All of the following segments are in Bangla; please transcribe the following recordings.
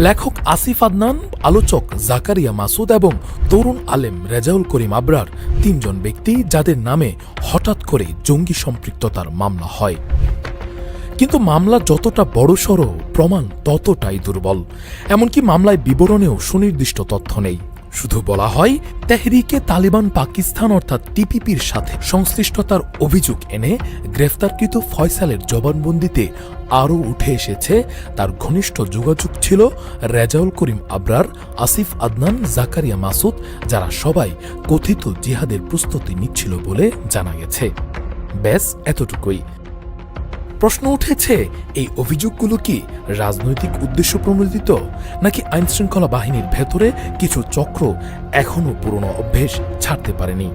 লেখক আসিফ আদনান, আলোচক জাকারিয়া মাসুদ এবং তরুণ আলেম রেজাউল করিম আবরার তিনজন ব্যক্তি যাদের নামে হঠাৎ করে জঙ্গি সম্পৃক্ততার মামলা হয়। কিন্তু মামলা যতটা বড়সড়, প্রমাণ ততটাই দুর্বল। এমনকি মামলায় বিবরণেও সুনির্দিষ্ট তথ্য নেই। শুধু বলা হয়, তেহরিকে তালিবান পাকিস্তান অর্থাৎ টিপিপির সাথে সংশ্লিষ্টতার অভিযোগ এনে গ্রেফতারকৃত ফয়সালের জবানবন্দিতে আরও উঠে এসেছে। তার ঘনিষ্ঠ যোগাযোগ ছিল রেজাউল করিম আবরার, আসিফ আদনান, জাকারিয়া মাসুদ, যারা সবাই কথিত জিহাদের প্রস্তুতি নিচ্ছিল বলে জানা গেছে। ব্যাস, এতটুকুই। প্রশ্ন উঠেছে, এই অভিযোগগুলো কি রাজনৈতিক উদ্দেশ্য প্রণোদিত, নাকি আইনশৃঙ্খলা বাহিনীর ভেতরে কিছু চক্র এখনও পুরনো অভ্যেস ছাড়তে পারেনি?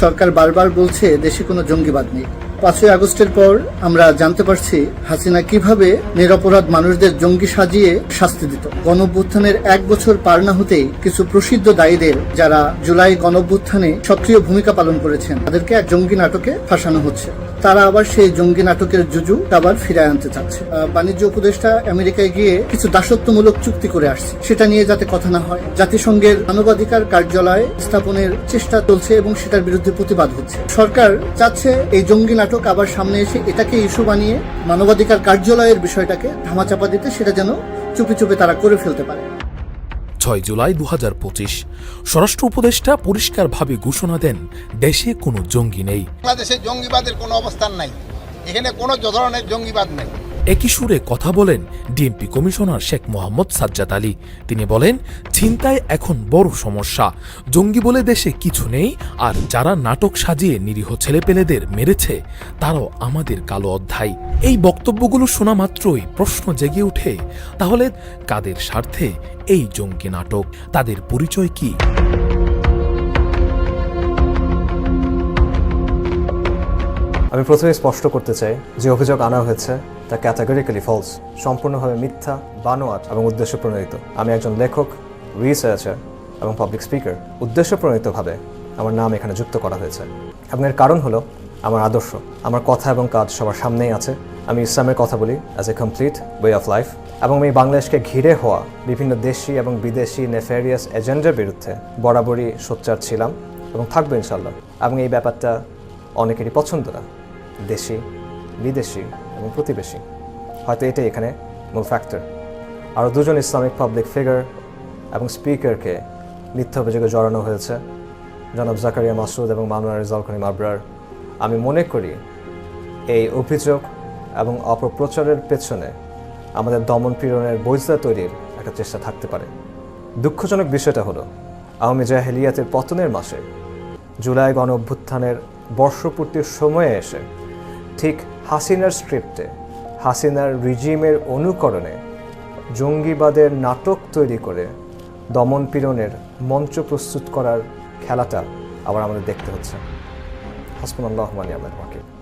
সরকার বারবার বলছে, দেশে কোনো জঙ্গিবাদ নেই। পাঁচই আগস্টের পর আমরা জানতে পারছি হাসিনা কীভাবে নিরপরাধ মানুষদের জঙ্গি সাজিয়ে শাস্তি দিত। গণভ্যুত্থানের এক বছর পার না হতেই কিছু প্রসিদ্ধ দায়ীদের যারা জুলাই গণভ্যুত্থানে সক্রিয় ভূমিকা পালন করেছেন, তাদেরকে এক জঙ্গি নাটকে ফাঁসানো হচ্ছে। তারা আবার সেই জঙ্গি নাটকের জুজু আবার ফিরায় আনতে চাচ্ছে। বাণিজ্য উপদেষ্টা আমেরিকায় গিয়ে কিছু দাসত্বমূলক চুক্তি করে আসছে। সেটা নিয়ে যাতে কথা না হয়, জাতিসংঘের মানবাধিকার কার্যালয় স্থাপনের চেষ্টা চলছে এবং সেটার বিরুদ্ধে প্রতিবাদ হচ্ছে। সরকার চাচ্ছে এই জঙ্গি নাটক আবার সামনে এসে এটাকে ইস্যু বানিয়ে মানবাধিকার কার্যালয়ের বিষয়টাকে ধামাচাপা দিতে, সেটা যেন চুপি চুপে তারা করে ফেলতে পারে। ছয় জুলাই দু হাজার পঁচিশ। স্বরাষ্ট্র উপদেষ্টা পরিষ্কারভাবে ঘোষণা দেন, দেশে কোনো জঙ্গি নেই। বাংলাদেশে জঙ্গিবাদের কোনো অবস্থান নাই। এখানে কোনো ধরনের জঙ্গিবাদ নেই। একই সুরে কথা বলেন ডিএমপি কমিশনার শেখ মোহাম্মদ সাজ্জাদ আলী। তিনি বলেন, ছিনতাই এখন বড় সমস্যা। জঙ্গি বলে দেশে কিছু নেই, আর যারা নাটক সাজিয়ে নিরীহ ছেলেপেলেদের মেরেছে, তারাও আমাদের কালো অধ্যায়। এই বক্তব্যগুলো শোনা মাত্রই প্রশ্ন জেগে ওঠে, তাহলে কাদের স্বার্থে এই জঙ্গি নাটক? তাদের পরিচয় কি? আমি প্রথমে স্পষ্ট করতে চাই যে অভিযোগ আনা হয়েছে তা ক্যাটাগরিক্যালি ফলস সম্পূর্ণভাবে মিথ্যা, বানোয়াট এবং উদ্দেশ্য প্রণোদিত। আমি একজন লেখক রিসার্চার এবং পাবলিক স্পিকার উদ্দেশ্য প্রণোদিতভাবে আমার নাম এখানে যুক্ত করা হয়েছে। এবং এর কারণ হলো আমার আদর্শ। আমার কথা এবং কাজ সবার সামনেই আছে। আমি ইসলামের কথা বলি as a complete way of life এবং আমি বাংলাদেশকে ঘিরে হওয়া বিভিন্ন দেশি এবং বিদেশি নেফেরিয়াস এজেন্ডার বিরুদ্ধে বরাবরই সোচ্চার ছিলাম এবং থাকব ইনশাল্লাহ এবং এই ব্যাপারটা অনেকেরই পছন্দ না। দেশি, বিদেশি এবং প্রতিবেশী। হয়তো এটাই এখানে মূল ফ্যাক্টর আরও দুজন ইসলামিক পাবলিক ফিগার এবং স্পিকারকে মিথ্যা অভিযোগে জড়ানো হয়েছে। জনাব জাকারিয়া মাসুদ এবং মামুনা রেজাল করিম আবরার আমি মনে করি এই অভিযোগ এবং অপপ্রচারের পেছনে আমাদের দমন পীড়নের বৈধতা তৈরির একটা চেষ্টা থাকতে পারে। দুঃখজনক বিষয়টা হলো, আওয়ামী জাহেলিয়াতের পতনের মাসে জুলাই গণ অভ্যুত্থানের বর্ষপূর্তির সময়ে এসে ঠিক হাসিনার স্ক্রিপ্টে, হাসিনার রিজিমের অনুকরণে জঙ্গিবাদের নাটক তৈরি করে দমন পীড়নের মঞ্চ প্রস্তুত করার খেলাটা আবার আমাদের দেখতে হচ্ছে। হাসপুন আল্লাহ মানি আল্লাহ ওয়াকিল।